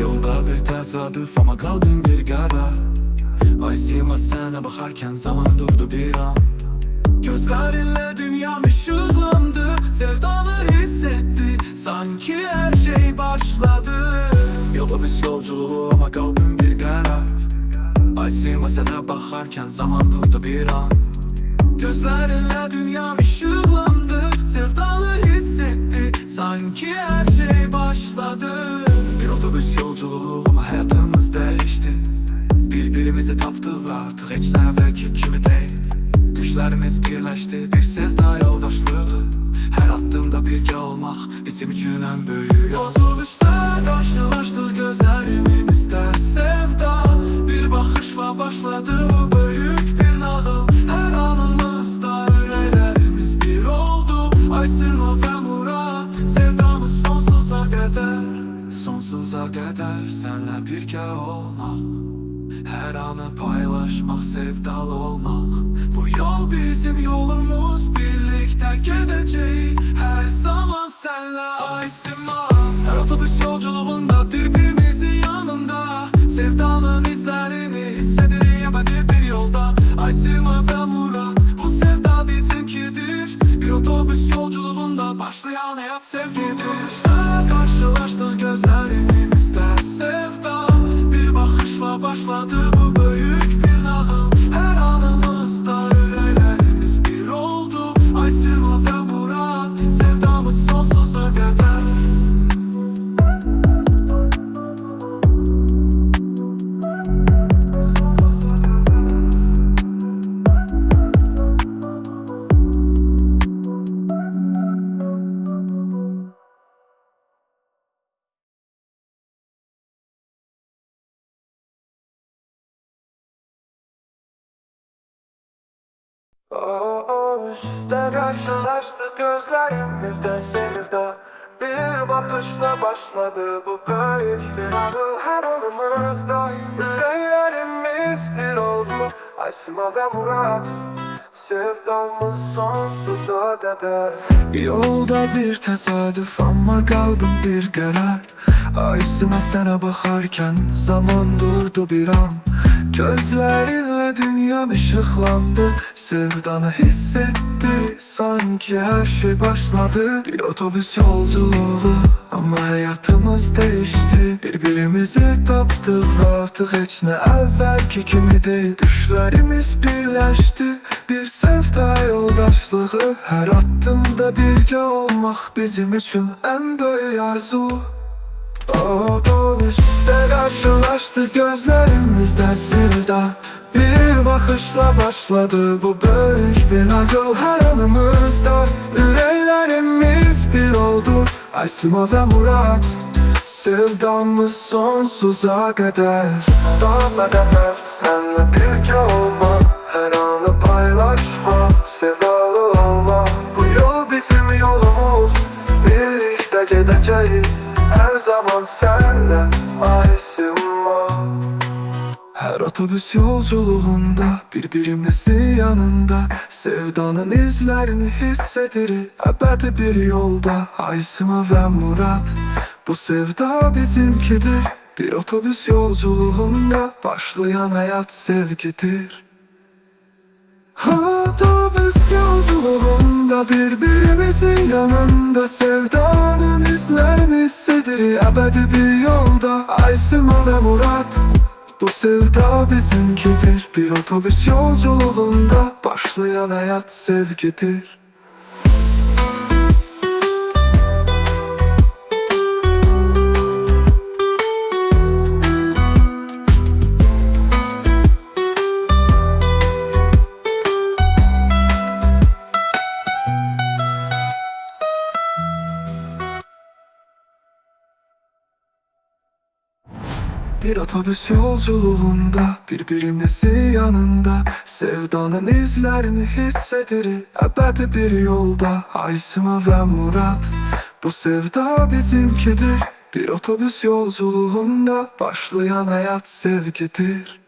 Yolda bir tesadüf ama kalbim bir gara Ay sima sana bakarken zaman durdu bir an. Gözlerinle dünyam ışıklandı Sevdalı hissetti. Sanki her şey başladı. Yolda yolculuğu ama kalbim bir gara Ay sima sana bakarken zaman durdu bir an. Gözlerinle dünyam ışıklandı Birbirimizi taptık ve artık hiç ne belki kimi değil Düşlerimiz birleşti bir sevda yoldaşlığı Her attığımda birlikte olmak bizim için en büyük Otobüste karşılaştık gözlerimizde sevda Bir bakışla başladı bu büyük bir nağıl. Her anımızda yüreğlerimiz bir oldu. Aysin ve Murat sevdamız sonsuza kadar. Sonsuza kadar senle birlikte olmak her anı paylaşmak, sevdalı olmak. Bu yol bizim yolumuz Birlikte gideceğiz İşte karşılaştık gözlerimizde sevda. Bir bakışla başladı bu bir anı. Her anımızda yüreğlerimiz bir oldu. Aysima ve Murat Sevdamız sonsuza kadar. Yolda bir tesadüf ama kalbim bir karar. Aysima sana bakarken zaman durdu bir an Gözlerinle dünyam ışıklandı Sevdanı hissetti. Sanki her şey başladı. Bir otobüs yolculuğu Ama hayatımız değişti. Birbirimizi taptık ve artık hiç ne evvelki gibi değil. Düşlerimiz birleşti. Bir sevda yoldaşlığı. Her attığımda birlikte olmak Bizim için en büyük arzu. Otobüste karşılaştık gözlerimizde sevda bakışla başladı bu büyük bir nagıl Her anımızda yüreğlerimiz bir oldu. Aysima ve Murat Sevdamız sonsuza kadar. Sonsuza kadar senle birlikte olma Her anı paylaşma Sevdalı olma. Bu yol bizim yolumuz Birlikte gideceğiz Her zaman senle Aysima her otobüs yolculuğunda birbirimizin yanında Sevdanın izlerini hissederiz ebedi bir yolda Aysima ve Murat. Bu sevda bizimkidir. Bir otobüs yolculuğunda başlayan hayat sevgidir. Otobüs yolculuğunda birbirimizin yanında Sevdanın izlerini hissederiz ebedi bir yolda Aysima ve Murat bu sevda bizimkidir. Bir otobüs yolculuğunda başlayan hayat sevgidir Bir otobüs yolculuğunda birbirimizin yanında Sevdanın izlerini hissederiz ebedi bir yolda. Aysima ve Murat Bu sevda bizimkidir. Bir otobüs yolculuğunda başlayan hayat sevgidir